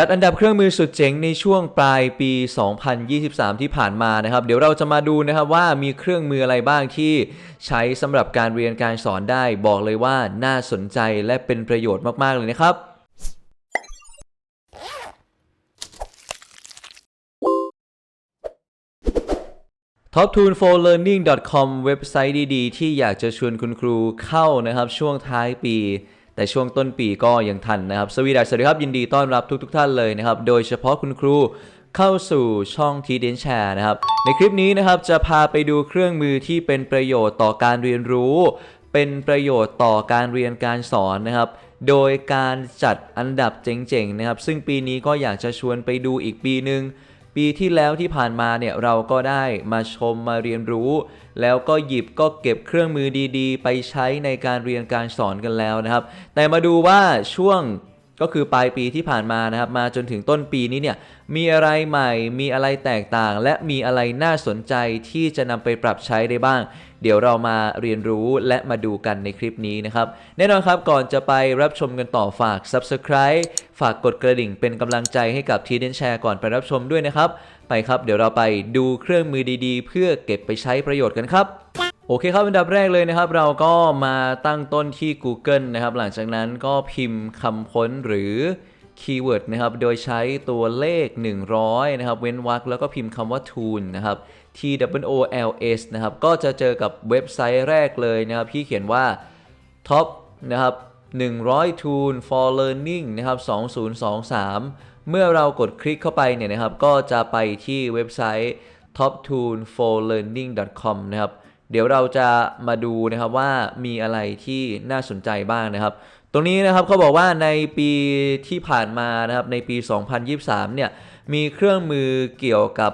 จัดอันดับเครื่องมือสุดเจ๋งในช่วงปลายปี 2023 ที่ผ่านมานะครับ เดี๋ยวเราจะมาดูนะครับว่ามีเครื่องมืออะไรบ้างที่ใช้สำหรับการเรียนการสอนได้ บอกเลยว่าน่าสนใจและเป็นประโยชน์มาก ๆ เลยนะครับ toptool4learning.com เว็บไซต์ดี ๆ ที่อยากจะชวนคุณครูเข้านะครับช่วงท้ายปี แต่ช่วงต้นปีก็ยังทันนะครับ สวีดัสสวัสดีครับ ยินดีต้อนรับทุกทท่านเลยนะครับ โดยเฉพาะคุณครูเข้าสู่ช่องทีเดนแชร์นะครับ ในคลิปนี้นะครับจะพาไปดูเครื่องมือที่เป็นประโยชน์ต่อการเรียนรู้ เป็นประโยชน์ต่อการเรียนการสอนนะครับโดยการจัดอันดับเจ๋งๆนะครับ ซึ่งปีนี้ก็อยากจะชวนไปดูอีกปีหนึ่งปีที่แล้วที่ผ่านมาเนี่ยเราก็ได้มาชมมาเรียนรู้ แล้วก็หยิบก็เก็บเครื่องมือดีๆ ไปใช้ในการเรียนการสอนกันแล้วนะครับ แต่มาดูว่าช่วง ก็คือปลายปีที่ผ่านมานะครับมาจนถึงต้นปีนี้เนี่ยมีอะไรใหม่ มีอะไรแตกต่าง และมีอะไรน่าสนใจที่จะนำไปปรับใช้ได้บ้าง เดี๋ยวเรามาเรียนรู้และมาดูกันในคลิปนี้นะครับ แน่นอนครับก่อนจะไปรับชมกันต่อฝาก Subscribe ฝากกดกระดิ่งเป็นกำลังใจให้กับทีเดนแชร์ก่อนไปรับชมด้วยนะครับ ไปครับเดี๋ยวเราไปดูเครื่องมือดีๆ เพื่อเก็บไปใช้ประโยชน์กันครับ โอเคครับอันดับแรกเลยนะครับ เราก็มาตั้งต้นที่ Google นะครับ หลังจากนั้นก็พิมพ์คำค้นหรือคีย์เวิร์ดนะครับ โดยใช้ตัวเลข 100 นะครับ เว้นวรรคแล้วก็พิมพ์คำว่า tool นะครับ T W O L S นะครับ ก็จะเจอกับเว็บไซต์แรกเลยนะครับที่เขียนว่า top นะครับ 100 tool for learning นะครับ 2023 เมื่อเรากดคลิกเข้าไปเนี่ยนะครับ ก็จะไปที่เว็บไซต์ toptool4learning.com นะครับ เดี๋ยวเราจะมาดูนะครับว่ามีอะไรที่น่าสนใจบ้างนะครับ ตรงนี้นะครับเขาบอกว่าในปีที่ผ่านมานะครับในปี 2023 เนี่ยมีเครื่องมือเกี่ยวกับ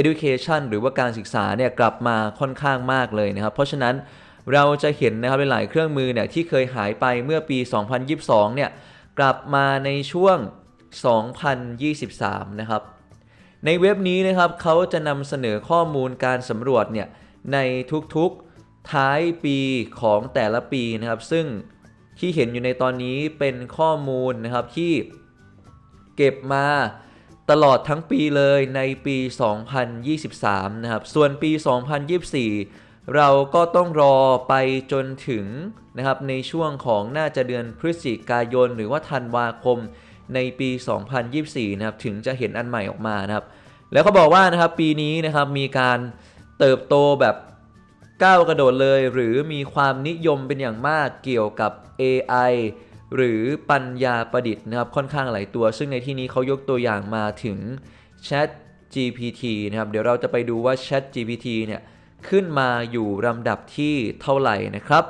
education หรือว่าการศึกษาเนี่ยกลับมาค่อนข้างมากเลยนะครับ เพราะฉะนั้นเราจะเห็นนะครับหลายเครื่องมือเนี่ยที่เคยหายไปเมื่อปี 2022 เนี่ยกลับมาในช่วง 2023 นะครับ ในเว็บนี้นะครับเขาจะนำเสนอข้อมูลการสำรวจเนี่ย ในทุกๆท้ายปีของแต่ละปีนะครับ ซึ่งที่เห็นอยู่ในตอนนี้เป็นข้อมูลนะครับที่เก็บมาตลอดทั้งปีเลยในปี 2023 นะครับ ส่วนปี 2024 เราก็ต้องรอไปจนถึงนะครับในช่วงของน่าจะเดือนพฤศจิกายน หรือว่าธันวาคมในปี 2024 นะครับ ถึงจะเห็นอันใหม่ออกมานะครับ แล้วเขาบอกว่านะครับปีนี้นะครับมีการ เติบโตแบบก้าวกระโดดเลย หรือมีความนิยมเป็นอย่างมากเกี่ยวกับ AI หรือปัญญาประดิษฐ์นะครับค่อนข้างหลายตัว ซึ่งในที่นี้เขายกตัวอย่างมาถึง Chat GPT นะครับเดี๋ยวเราจะไปดูว่า Chat GPT เนี่ยขึ้นมาอยู่ลำดับที่เท่าไหร่นะครับ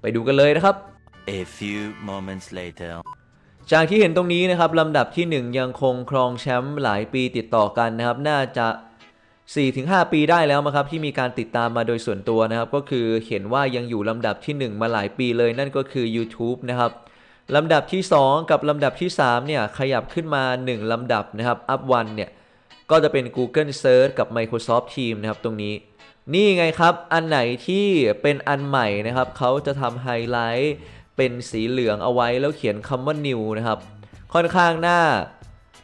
ไปดูกันเลยนะครับ A few moments later. จากที่เห็นตรงนี้นะครับลำดับที่ 1 ยังคงครองแชมป์หลายปีติดต่อกันนะครับ น่าจะ 4-5 ปีได้แล้วมั้งครับที่มีการติดตามมาโดยส่วนตัวนะครับ ก็คือเห็นว่ายังอยู่ลำดับที่ 1 มาหลายปีเลยนั่นก็คือ YouTube นะครับลำดับที่ 2 กับลำดับที่ 3 เนี่ย ขยับขึ้นมา 1 ลำดับนะครับ up one เนี่ย ก็จะเป็น Google Search กับ Microsoft Teams นะครับตรงนี้ นี่ไงครับ อันไหนที่เป็นอันใหม่นะครับเขาจะทำไฮไลท์เป็นสีเหลืองเอาไว้แล้วเขียนคำว่า new นะครับ ค่อนข้างน่า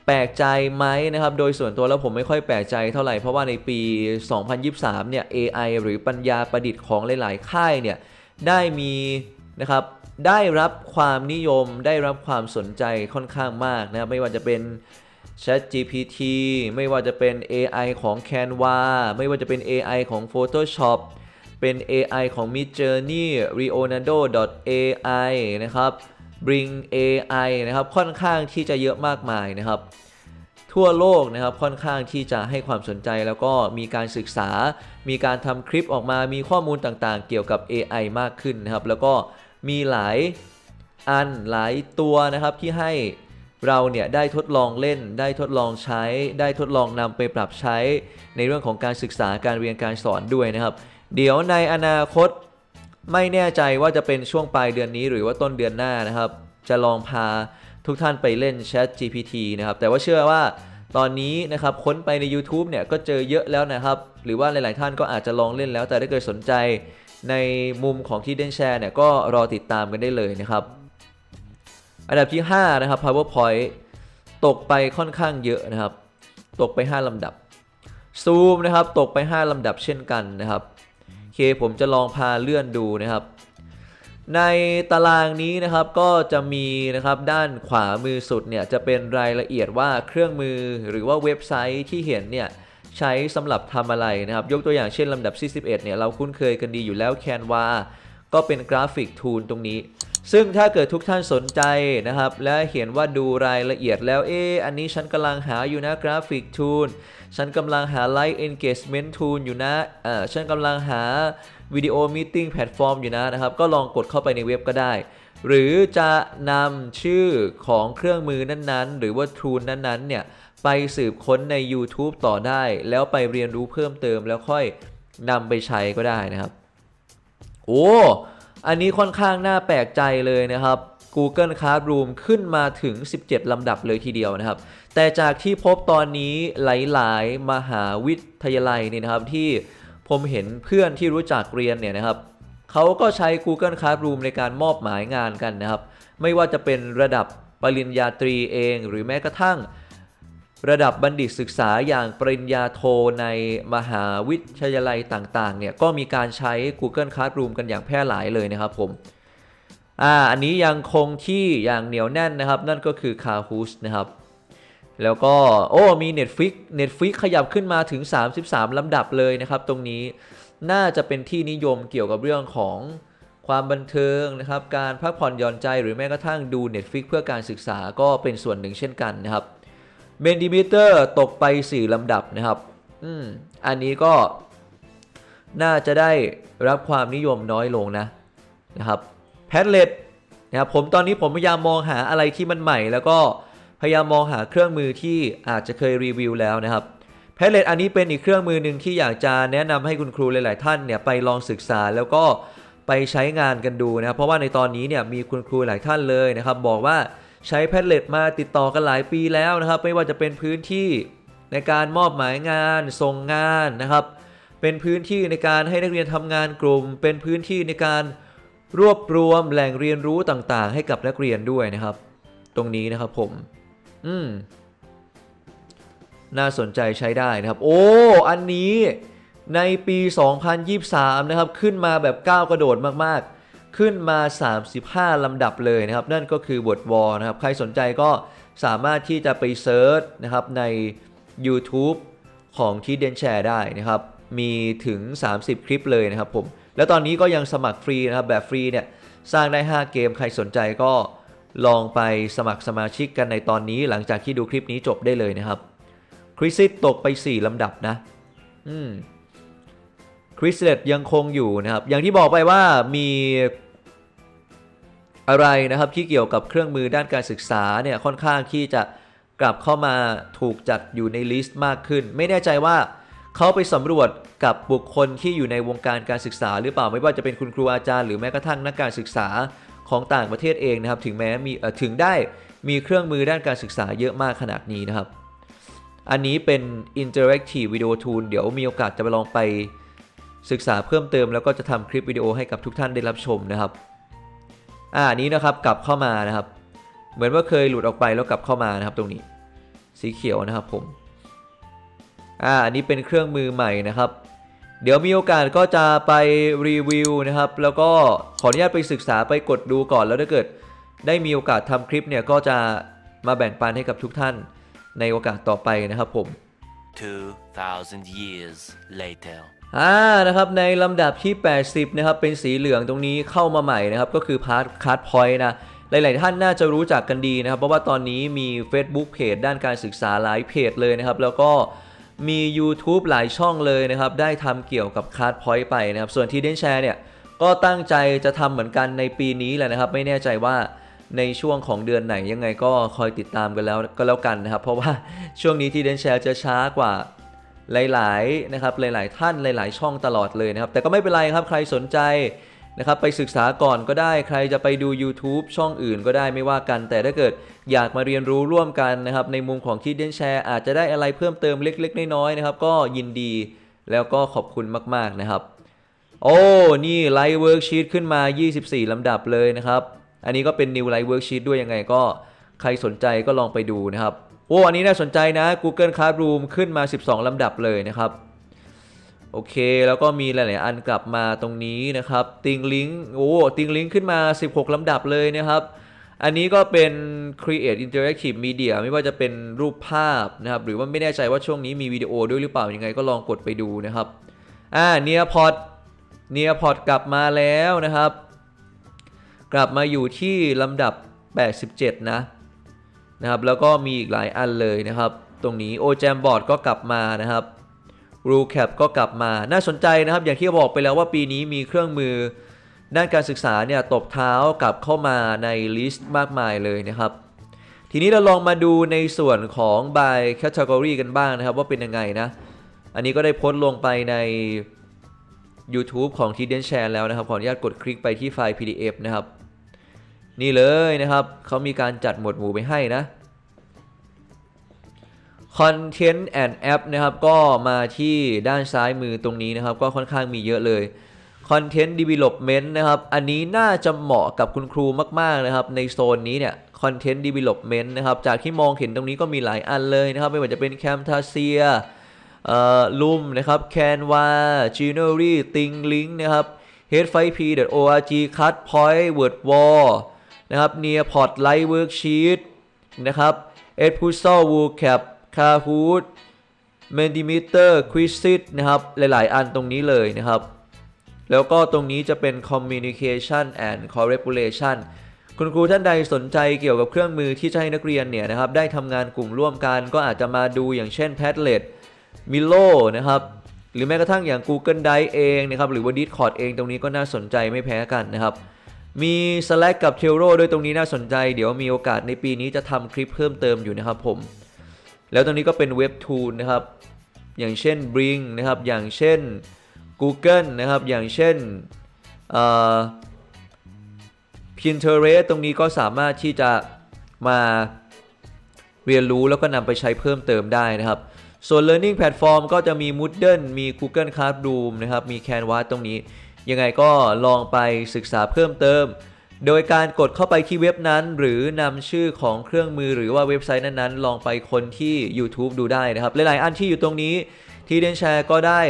แปลกใจไหมนะครับ โดยส่วนตัวแล้วผมไม่ค่อยแปลกใจเท่าไหร่ เพราะว่าในปี 2023 เนี่ย AI หรือปัญญาประดิษฐ์ของหลาย ๆ ค่ายเนี่ย ได้มีนะครับได้รับความนิยมได้รับความสนใจค่อนข้างมากนะครับไม่ว่าจะเป็น Chat GPT ไม่ว่าจะเป็น AI ของ Canva ไม่ว่าจะเป็น AI ของ Photoshop เป็น AI ของ Midjourney Leonardo AI นะครับ Bring AI นะครับค่อนข้างที่จะเยอะมากมายนะครับ ทั่วโลกนะครับค่อนข้างที่จะให้ความสนใจแล้วก็มีการศึกษา มีการทำคลิปออกมามีข้อมูลต่างๆ เกี่ยวกับ AI มากขึ้นนะครับ แล้วก็มีหลายอันหลายตัวนะครับที่ให้เราเนี่ยได้ทดลองเล่น ได้ทดลองใช้ ได้ทดลองนำไปปรับใช้ในเรื่องของการศึกษาการเรียนการสอนด้วยนะครับ เดี๋ยวในอนาคต ไม่แน่ใจว่าจะเป็นช่วงปลายเดือนนี้หรือว่าต้นเดือนหน้านะครับ จะลองพาทุกท่านไปเล่น Chat GPT นะครับ แต่ว่าเชื่อว่าตอนนี้นะครับค้นไปใน YouTube เนี่ยก็เจอเยอะแล้วนะครับ หรือว่าหลาย ๆ ท่านก็อาจจะลองเล่นแล้ว แต่ถ้าเกิดสนใจในมุมของที่เดนแชร์เนี่ยก็รอติดตามกันได้เลยนะครับ อันดับที่ 5 นะครับ PowerPoint ตกไปค่อนข้างเยอะนะครับ ตกไป 5ลำดับซูมนะครับ ตกไป 5ลำดับเช่นกันนะครับ เคผมจะลองพาเลื่อนดูนะครับ ในตารางนี้นะครับก็จะมีนะครับด้านขวามือสุดเนี่ยจะเป็นรายละเอียดว่าเครื่องมือหรือว่าเว็บไซต์ที่เห็นเนี่ยใช้สำหรับทำอะไรนะครับ ยกตัวอย่างเช่นลำดับที่11เนี่ยเราคุ้นเคยกันดีอยู่แล้ว Canva ก็เป็นกราฟิกทูลตรงนี้ ซึ่งถ้าเกิดทุกท่านสนใจนะครับ และเห็นว่าดูรายละเอียดแล้วเอ๊ะอันนี้ฉันกำลังหาอยู่นะกราฟิกทูล ฉันกำลังหา Like Engagement Tool อยู่นะเอ่อฉันกำลังหาวิดีโอมีติ้งแพลตฟอร์มอยู่นะนะครับ ก็ลองกดเข้าไปในเว็บก็ได้ หรือจะนำชื่อของเครื่องมือนั้นๆ หรือว่าทูลนั้นๆ เนี่ยไปสืบค้นใน YouTube ต่อได้ แล้วไปเรียนรู้เพิ่มเติมแล้วค่อยนำไปใช้ก็ได้นะครับ โอ้ อันนี้ค่อนข้างน่าแปลกใจเลยนะครับ Google Classroom ขึ้นมาถึง 17 ลำดับเลยทีเดียวนะครับ แต่จากที่พบตอนนี้หลายๆ มหาวิทยาลัยเนี่ยนะครับที่ผมเห็นเพื่อนที่รู้จักเรียนเนี่ยนะครับเขาก็ใช้ Google Classroom ในการมอบหมายงานกันนะครับ ไม่ว่าจะเป็นระดับปริญญาตรีเอง หรือแม้กระทั่ง ระดับบัณฑิตศึกษาอย่างปริญญาโทในมหาวิทยาลัยต่างๆเนี่ยก็มีการใช้ Google Classroom กันอย่างแพร่หลายเลยนะครับผม อ่าอันนี้ยังคงที่อย่างเหนียวแน่นนะครับ นั่นก็คือ Kahoot นะครับ แล้วก็โอ้มี Netflix Netflix ขยับขึ้นมาถึง 33 ลำดับเลยนะครับ ตรงนี้น่าจะเป็นที่นิยมเกี่ยวกับเรื่องของความบันเทิงนะครับ การพักผ่อนหย่อนใจหรือแม้กระทั่งดู Netflix เพื่อการศึกษาก็เป็นส่วนหนึ่งเช่นกันนะครับเมนดิมิเตอร์ตกไป 4 ลำดับนะครับ อืม อันนี้ก็น่าจะได้รับความนิยมน้อยลงนะนะครับ แพดเล็ตนะครับผมตอนนี้ผมพยายามมองหาอะไรที่มันใหม่ แล้วก็พยายามมองหาเครื่องมือที่อาจจะเคยรีวิวแล้วนะครับแพดเล็ตอันนี้เป็นอีกเครื่องมือหนึ่งที่อยากจะแนะนำให้คุณครูหลาย ๆ ท่านเนี่ยไปลองศึกษาแล้วก็ไปใช้งานกันดูนะครับเพราะว่าในตอนนี้เนี่ยมีคุณครูหลายท่านเลยนะครับบอกว่าใช้แพดเล็ตมาติดต่อกันหลายปีแล้วนะครับ ไม่ว่าจะเป็นพื้นที่ในการมอบหมายงานส่งงานนะครับ เป็นพื้นที่ในการให้นักเรียนทำงานกลุ่ม เป็นพื้นที่ในการ รวบรวมแหล่งเรียนรู้ต่างๆ ให้กับนักเรียนด้วยนะครับ ตรงนี้นะครับผม อืม น่าสนใจใช้ได้นะครับ โอ้ อันนี้ในปี 2023 นะครับ ขึ้นมาแบบก้าวกระโดดมากๆ ขึ้นมา 35 ลำดับเลยนะครับ นั่นก็คือบทวอลนะครับ ใครสนใจก็สามารถที่จะไปเซิร์ชนะครับใน YouTube ของที่เดนแชร์ได้นะครับ มีถึง 30 คลิปเลยนะครับผม แล้วตอนนี้ก็ยังสมัครฟรีนะครับแบบฟรีเนี่ยสร้างได้ 5 เกมใครสนใจก็ลองไปสมัครสมาชิกกันในตอนนี้หลังจากที่ดูคลิปนี้จบได้เลยนะครับคริสซิตตกไป 4 ลำดับนะอืมคริสเลตยังคงอยู่นะครับ อย่างที่บอกไปว่ามีอะไรนะครับที่เกี่ยวกับเครื่องมือด้านการศึกษาเนี่ยค่อนข้างที่จะกลับเข้ามาถูกจัดอยู่ในลิสต์มากขึ้น ไม่แน่ใจว่า เขาไปสำรวจกับบุคคลที่อยู่ในวงการการศึกษา หรือเปล่าไม่ว่าจะเป็นคุณครูอาจารย์หรือแม้กระทั่งนักการศึกษาของต่างประเทศเองนะครับ ถึงแม้มีถึงได้มีเครื่องมือด้านการศึกษาเยอะมากขนาดนี้นะครับ อันนี้เป็น interactive video tool เดี๋ยวมีโอกาสจะไปลองไปศึกษาเพิ่มเติม แล้วก็จะทำคลิปวิดีโอให้กับทุกท่านได้รับชมนะครับ อ่านี้นะครับกลับเข้ามานะครับ เหมือนว่าเคยหลุดออกไปแล้วกลับเข้ามานะครับตรงนี้ สีเขียวนะครับผม อ่าอันนี้เป็นเครื่องมือใหม่นะครับ เดี๋ยวมีโอกาสก็จะไปรีวิวนะครับ แล้วก็ขออนุญาตไปศึกษาไปกดดูก่อนแล้วถ้าเกิด ได้มีโอกาสทำคลิปเนี่ยก็จะมาแบ่งปันให้กับทุกท่านในโอกาสต่อไปนะครับผม 2,000 years later. อ่านะครับในลำดับที่ 80 นะครับ เป็นสีเหลืองตรงนี้เข้ามาใหม่นะครับ ก็คือพาร์ทคัดพอยต์นะ หลาย ๆ ท่านน่าจะรู้จักกันดีนะครับ เพราะว่าตอนนี้มี Facebook เพจด้านการศึกษาหลายเพจเลยนะครับ แล้วก็ มี YouTube หลายช่องเลยนะครับ ได้ทำเกี่ยวกับคัดพอยต์ไปนะครับ ส่วนที่เดนแชร์เนี่ย ก็ตั้งใจจะทำเหมือนกันในปีนี้แหละนะครับ ไม่แน่ใจว่าในช่วงของเดือนไหนยังไงก็คอยติดตามกันแล้วก็แล้วกันนะครับ เพราะว่าช่วงนี้ที่เดนแชร์จะช้ากว่าหลายๆนะครับหลาย ๆ ท่านหลาย ๆ ช่องตลอดเลยนะครับ แต่ก็ไม่เป็นไรครับใครสนใจ นะครับไปศึกษาก่อนก็ได้ใครจะไปดู YouTube ช่องอื่นก็ได้ไม่ว่ากัน แต่ถ้าเกิดอยากมาเรียนรู้ร่วมกันนะครับในมุมของที่เดนแชร์อาจจะได้อะไรเพิ่มเติมเล็ก ๆ น้อยๆนะครับก็ยินดีแล้วก็ขอบคุณมากๆนะครับ โอ้นี่ไลฟ์เวิร์กชีตขึ้นมา 24 ลำดับเลยนะครับ อันนี้ก็เป็น New Live Worksheet ด้วยยังไงก็ใครสนใจก็ลองไปดูนะครับ โอ้อันนี้น่าสนใจนะ Google Classroom ขึ้นมา 12 ลำดับเลยนะครับ โอเค แล้วก็มีหลาย ๆ อันกลับมาตรงนี้นะครับ ติงลิงโอ้ติงลิงขึ้นมา 16 ลำดับเลยนะครับ อันนี้ก็เป็น Create Interactive Media ไม่ว่าจะเป็นรูปภาพนะครับ หรือว่าไม่แน่ใจว่าช่วงนี้มีวิดีโอด้วยหรือเปล่า ยังไงก็ลองกดไปดูนะครับ อ่าเนียพอดเนียพอดกลับมาแล้วนะครับ กลับมาอยู่ที่ลำดับ 87 นะนะครับ แล้วก็มีอีกหลายอันเลยนะครับ ตรงนี้ o j a m Board ก็กลับมานะครับ r u c a p ก็กลับมาน่าสนใจนะครับ อย่างที่บอกไปแล้วว่าปีนี้มีเครื่องมือ ด้านการศึกษาเนี่ยตบเท้ากลับเข้ามาในลิสต์มากมายเลยนะครับ ทีนี้เราลองมาดูในส่วนของ by category กันบ้างนะครับ ว่าเป็นยังไงนะ อันนี้ก็ได้โพสต์ลงไปใน YouTube ของ t d e n Share แล้วนะครับ ขออนุญาตกดคลิกไปที่ไฟล์ PDF นะครับ นี่เลยนะครับเขามีการจัดหมวดหมู่ไปให้นะ Content and App นะครับก็มาที่ด้านซ้ายมือตรงนี้นะครับ ก็ค่อนข้างมีเยอะเลย Content Development นะครับ อันนี้น่าจะเหมาะกับคุณครูมาก ๆ นะครับ ในโซนนี้เนี่ย Content Development นะครับ จากที่มองเห็นตรงนี้ก็มีหลายอันเลยนะครับ ไม่ว่าจะเป็น Camtasia เอ่อ Loom นะครับ Canva Genially ThinkLink นะครับ h5p.org Cutpoint WordWall นะครับ Nearpod Live Worksheet นะครับ Edpuzzle vocab Kahoot Mentimeter Quizlet นะครับ หลาย ๆ อันตรงนี้เลยนะครับ แล้วก็ตรงนี้จะเป็น communication and collaboration คุณครูท่านใดสนใจเกี่ยวกับเครื่องมือที่จะให้นักเรียนเนี่ยนะครับ ได้ทำงานกลุ่มร่วมกันก็อาจจะมาดูอย่างเช่น Padlet Milo นะครับ หรือแม้กระทั่งอย่าง Google Drive เองนะครับ หรือว่า Discord เองตรงนี้ก็น่าสนใจไม่แพ้กันนะครับ มี Slack กับ Trello ด้วยตรงนี้น่าสนใจ เดี๋ยวมีโอกาสในปีนี้จะทำคลิปเพิ่มเติมอยู่นะครับผม แล้วตรงนี้ก็เป็นเว็บทูลนะครับ อย่างเช่น Bring นะครับ อย่างเช่น Google นะครับ อย่างเช่น Pinterest ตรงนี้ก็สามารถที่จะมาเรียนรู้แล้วก็นำไปใช้เพิ่มเติมได้นะครับ ส่วน Learning Platform ก็จะมี Moodle มี Google Classroom นะครับ มี Canvas ตรงนี้ ยังไงก็ลองไปศึกษาเพิ่มเติม โดยการกดเข้าไปที่เว็บนั้น หรือนำชื่อของเครื่องมือหรือว่าเว็บไซต์นั้นๆ ลองไปคนที่ YouTube ดูได้นะครับ หลายๆ อันที่อยู่ตรงนี้ที่เดนแชร์ก็ได้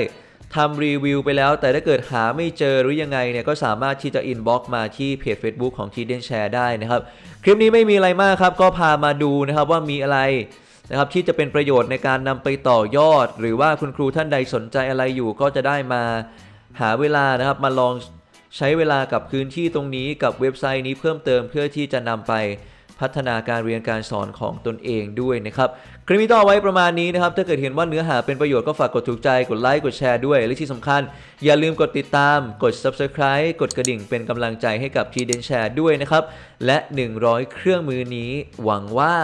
ทำรีวิวไปแล้ว แต่ถ้าเกิดหาไม่เจอหรือยังไงเนี่ยก็สามารถที่จะ inbox มาที่เพจ Facebook ของทีเดนแชร์ได้นะครับ คลิปนี้ไม่มีอะไรมากครับ ก็พามาดูนะครับว่ามีอะไรนะครับที่จะเป็นประโยชน์ในการนำไปต่อยอด หรือว่าคุณครูท่านใดสนใจอะไรอยู่ก็จะได้มาหาเวลานะครับมาลอง ใช้เวลากับพื้นที่ตรงนี้กับเว็บไซต์นี้เพิ่มเติมเพื่อที่จะนำไปพัฒนาการเรียนการสอนของตนเองด้วยนะครับ คลิปนี้ต้อไว้ประมาณนี้นะครับ ถ้าเกิดเห็นว่าเนื้อหาเป็นประโยชน์ก็ฝากกดถูกใจ กดไลค์ กดแชร์ด้วย และที่สำคัญ อย่าลืมกดติดตาม กด subscribe กดกระดิ่งเป็นกำลังใจให้กับ t d e n Share ด้วยนะครับ และ 100 เครื่องมือนี้ หวังว่า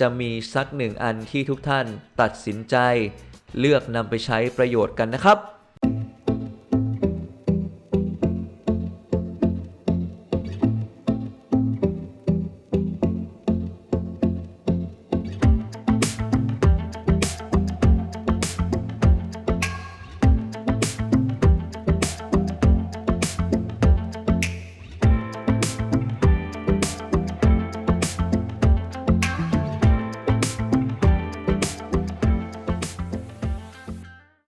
จะมีสักหนึ่งอันที่ทุกท่านตัดสินใจ เลือกนำไปใช้ประโยชน์กันนะครับ